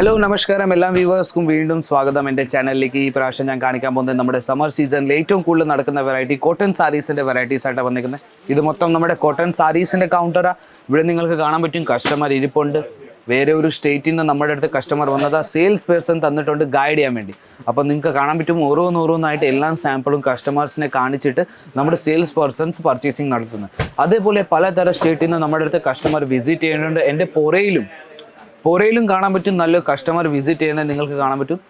Hello നമസ്കാരം. എല്ലാ വ്യൂവേഴ്സ്ക്കും വീണ്ടും സ്വാഗതം. എന്റെ ചാനലിലേക്ക് ഈ പ്രാവശ്യം ഞാൻ കാണിക്കാൻ പോകുന്നത് നമ്മുടെ സമ്മർ സീസണിൽ ഏറ്റവും കൂടുതൽ നടക്കുന്ന വെറൈറ്റി കോട്ടൺ സാരീസിന്റെ വെറൈറ്റീസ് ആയിട്ടാണ് വന്നിരിക്കുന്നത്. ഇത് മൊത്തം നമ്മുടെ കോട്ടൺ സാരീസിന്റെ കൗണ്ടറാണ് ഇവിടെ നിങ്ങൾക്ക് കാണാൻ പറ്റും കസ്റ്റമർ ഇരിപ്പുണ്ട്. വേറെ ഒരു സ്റ്റേറ്റിൽ നിന്ന് നമ്മുടെ അടുത്ത് കസ്റ്റമർ വന്നത് സെയിൽസ് പേഴ്സൺ തന്നിട്ടുണ്ട് ഗൈഡ് ചെയ്യാൻ വേണ്ടി. അപ്പോൾ നിങ്ങൾക്ക് കാണാൻ പറ്റും ഓരോന്നോരോന്നായിട്ട് എല്ലാ സാമ്പിളും കസ്റ്റമേഴ്സിനെ കാണിച്ചിട്ട് നമ്മുടെ സെയിൽസ് പേഴ്സൺസ് പർച്ചേസിങ് നടത്തുന്നത്. അതേപോലെ പലതരം സ്റ്റേറ്റിൽ നിന്ന് നമ്മുടെ അടുത്ത് കസ്റ്റമർ വിസിറ്റ് ചെയ്യുന്നുണ്ട്. എന്റെ പൊറയിലും പൊറയിലും കാണാൻ പറ്റും നല്ല കസ്റ്റമർ വിസിറ്റ് ചെയ്യുന്നത് നിങ്ങൾക്ക് കാണാൻ പറ്റും.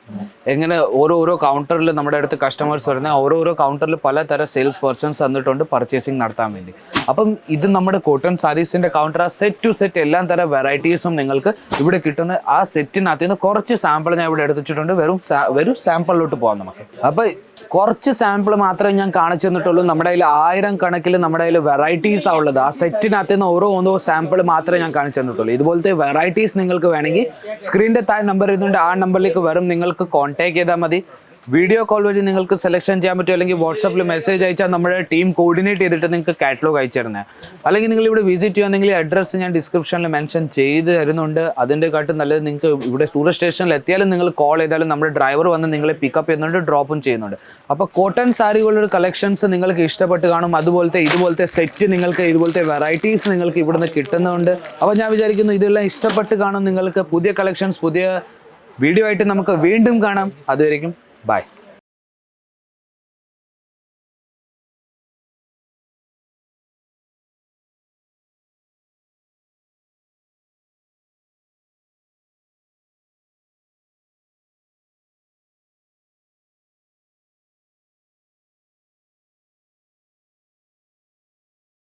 എങ്ങനെ ഓരോ ഓരോ കൗണ്ടറിൽ നമ്മുടെ അടുത്ത് കസ്റ്റമേഴ്സ് വരുന്ന ഓരോരോ കൗണ്ടറിൽ പലതരം സെയിൽസ് പേഴ്സൺസ് തന്നിട്ടുണ്ട് പർച്ചേസിങ് നടത്താൻ വേണ്ടി. അപ്പം ഇത് നമ്മുടെ കോട്ടൺ സാരീസിന്റെ കൗണ്ടർ ആ സെറ്റ് ടു സെറ്റ് എല്ലാ തരം വെറൈറ്റീസും നിങ്ങൾക്ക് ഇവിടെ കിട്ടുന്ന ആ സെറ്റിനകത്ത് നിന്ന് കുറച്ച് സാമ്പിൾ ഞാൻ ഇവിടെ എടുത്തിട്ടുണ്ട്. വെറും വെറും സാമ്പിളിലോട്ട് പോകാം നമുക്ക്. അപ്പം കുറച്ച് സാമ്പിൾ മാത്രമേ ഞാൻ കാണിച്ചു തന്നിട്ടുള്ളൂ. നമ്മുടെ കയ്യിൽ ആയിരം കണക്കിൽ നമ്മുടെ കയ്യിൽ വെറൈറ്റീസ് ആ ഉള്ളത്. ആ സെറ്റിനകത്ത് നിന്ന് ഓരോ ഓരോ സാമ്പിൾ മാത്രമേ ഞാൻ കാണിച്ചു തന്നിട്ടുള്ളൂ. ഇതുപോലത്തെ വെറൈറ്റീസ് നിങ്ങൾക്ക് വേണമെങ്കിൽ സ്ക്രീനിന്റെ താഴെ നമ്പർ ഇരുന്നുണ്ട് ആ നമ്പറിലേക്ക് വരും. നിങ്ങൾക്ക് കോൺടാക്ട് ചെയ്താൽ മതി. വീഡിയോ കോൾ വഴി നിങ്ങൾക്ക് സെലക്ഷൻ ചെയ്യാൻ പറ്റും അല്ലെങ്കിൽ വാട്സാപ്പിൽ മെസ്സേജ് അയച്ചാൽ നമ്മുടെ ടീം കോർഡിനേറ്റ് ചെയ്തിട്ട് നിങ്ങൾക്ക് കാറ്റലോഗ് അയച്ചു തരുന്നത് അല്ലെങ്കിൽ നിങ്ങൾ ഇവിടെ വിസിറ്റ് ചെയ്യുകയാണെങ്കിൽ അഡ്രസ്സ് ഞാൻ ഡിസ്ക്രിപ്ഷനിൽ മെൻഷൻ ചെയ്ത് തരുന്നുണ്ട്. അതിന്റെ കാട്ടും നല്ലത് നിങ്ങൾക്ക് ഇവിടെ സൂറത്ത് സ്റ്റേഷനിൽ എത്തിയാലും നിങ്ങൾ കോൾ ചെയ്താലും നമ്മുടെ ഡ്രൈവർ വന്ന് നിങ്ങളെ പിക്കപ്പ് ചെയ്യുന്നുണ്ട് ഡ്രോപ്പും ചെയ്യുന്നുണ്ട്. അപ്പോൾ കോട്ടൺ സാരികളുടെ കളക്ഷൻസ് നിങ്ങൾക്ക് ഇഷ്ടപ്പെട്ട് കാണും. അതുപോലത്തെ ഇതുപോലത്തെ സെറ്റ് നിങ്ങൾക്ക് ഇതുപോലത്തെ വെറൈറ്റീസ് നിങ്ങൾക്ക് ഇവിടുന്ന് കിട്ടുന്നുണ്ട്. അപ്പോൾ ഞാൻ വിചാരിക്കുന്നു ഇതെല്ലാം ഇഷ്ടപ്പെട്ട് കാണും നിങ്ങൾക്ക്. പുതിയ കളക്ഷൻസ് പുതിയ വീഡിയോ ആയിട്ട് നമുക്ക് വീണ്ടും കാണാം. അതുവരെയും Bye.